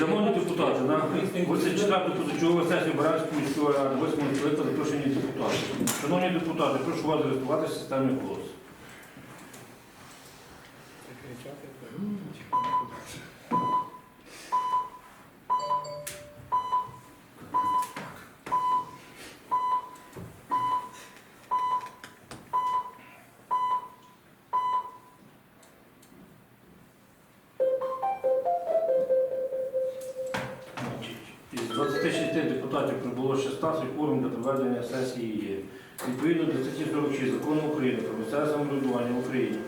Шановні депутати, на 34 позачергову сесію Баранської міської ради 8 скликання запрошені депутати. Шановні депутати, прошу вас зареєструватися в системі голос. Прибуло 16 форм для проведення сесії. Відповідно до статті 46 закону України про місцеве самоврядування в Україні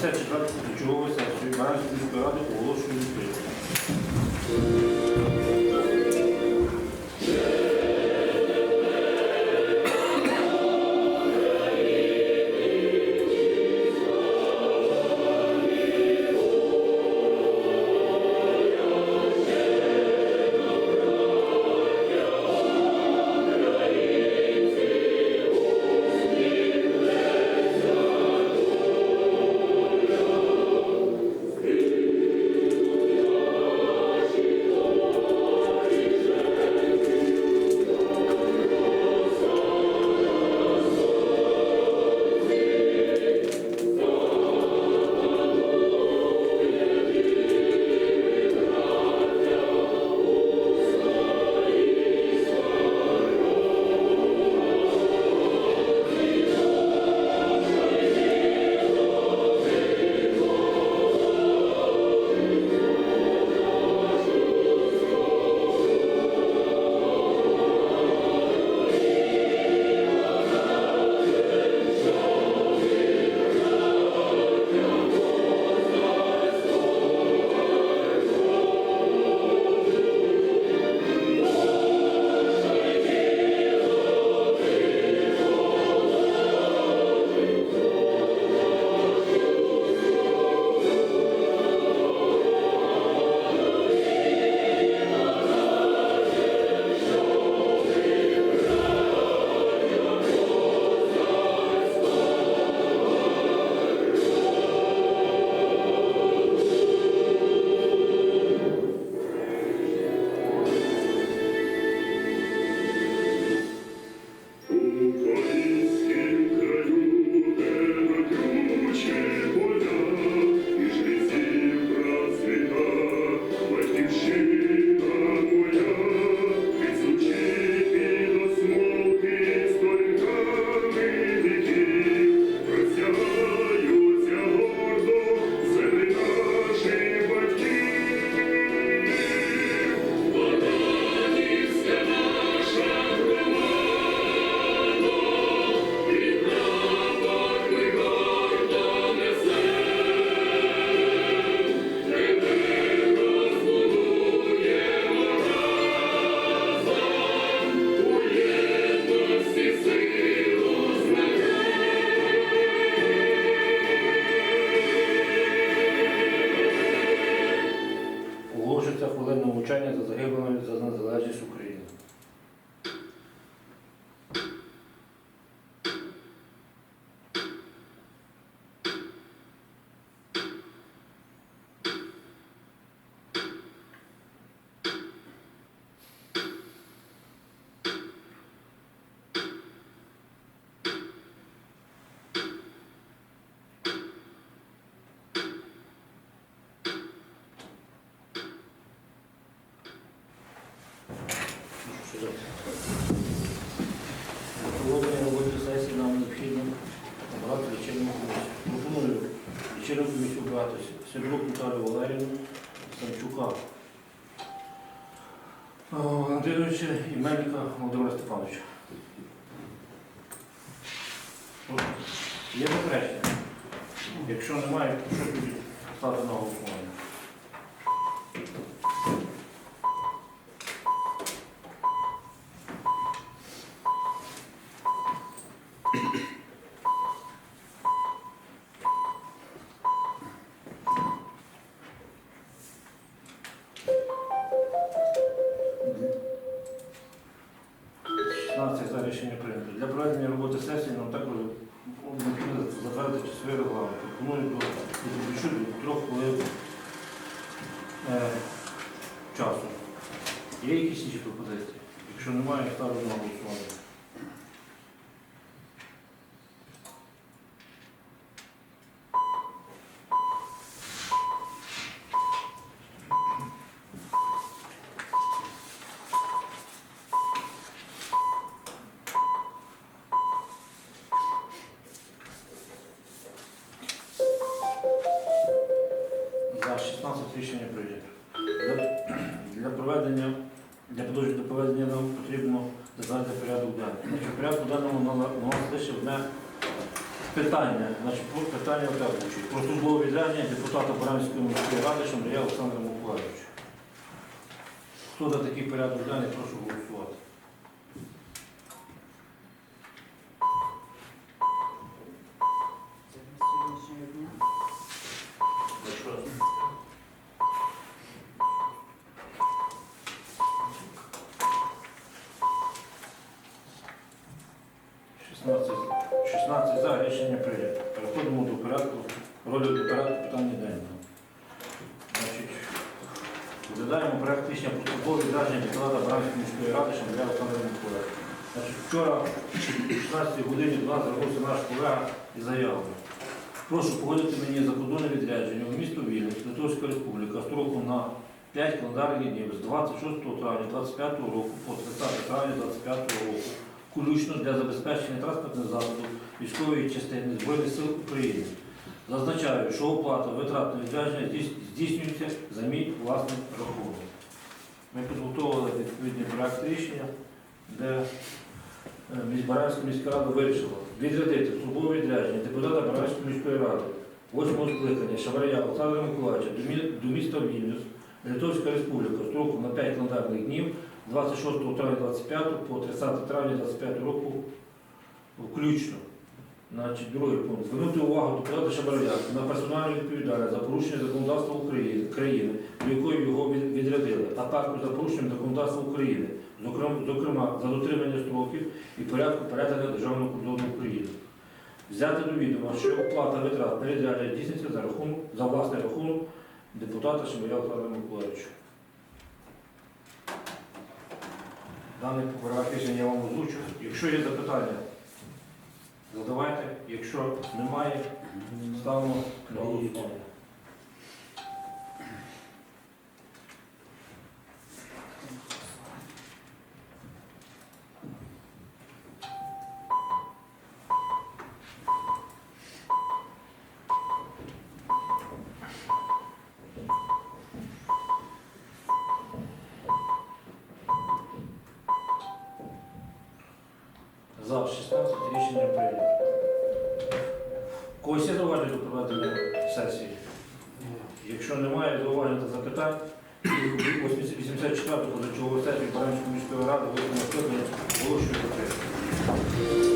54 позачергову сесії Баранської міської ради оголошую відкритою. Хвилинне мовчання за загиблими за незалежність України. Для проведення роботи сесії нам необхідно обрати лічильну комісію. Пропоную лічильну комісію обрати Сидрук Наталію Валерівну, Самчука О, Андрійовича і Мельника Володимира Степановича. Є заперечення? Якщо немає, то що тоді ставити на голосування? Рішення прийнято. Для проведення роботи сесії нам також необхідно затвердити свої регламент. Пропоную до трьох хвилин е, часу. Є якісь інші пропозиції? Якщо немає, ставлю на голосування. Для подовження до проведення нам потрібно затвердити порядок денний. В порядку денному лише одне питання. Значить, питання звучить. Про службове відрядження депутата Баранської міської ради Шамрія Олександра Миколаївича. Хто за такий порядок денний, прошу голосувати. 16 за рішення прийнято. Переходимо до порядку розгляду порядку питання денного. Значить, розглядаємо проект рішення про службове відрядження депутата Бранської міської ради Шамрія Олександра Миколаївича. Значить, вчора о 16 годині до нас звернувся наш колега із заявою. Прошу погодити мені закордонне відрядження у місто Вінниць, Литовська Республіка, строком на 5 календарних днів з 26 травня 25 року по 30 травня 25 року, включно для забезпечення транспортних засобів військової частини Збройних сил України. Зазначаю, що оплата витрат на відрядження здійснюється за мій власний рахунок. Ми підготовили відповідний проект рішення, де е, Баранська міська рада вирішила відрядити службове відрядження депутата Баранської міської ради 8 скликання Шаварія Олександра Миколаївича до міста Вільнюс, Литовська Республіка, строком на 5 календарних днів 26 травня 25 по 30 травня 25 року включно. Значить, другий пункт. Звернути увагу депутата Шабаря на персональну відповідальність за порушення законодавства України, країни, до якої його відрядили, а також за порушенням законодавства України, зокрема, за дотримання строків і порядку перетину державного кордону України. Взяти до відома, що оплата витрат на відрядження здійснюється за рахунок за власний рахунок депутата Шабаря Олександра Миколаївича. Дане проект рішення я вам озвучу. Якщо є запитання, задавайте. Якщо немає, ставимо на голосування. За 16 рішення прийнято. Когось є зауваження до проведення сесії? Якщо немає зауважень та запитань, 84 позачергової сесії Баранської міської ради 8 скликання оголошую закритою.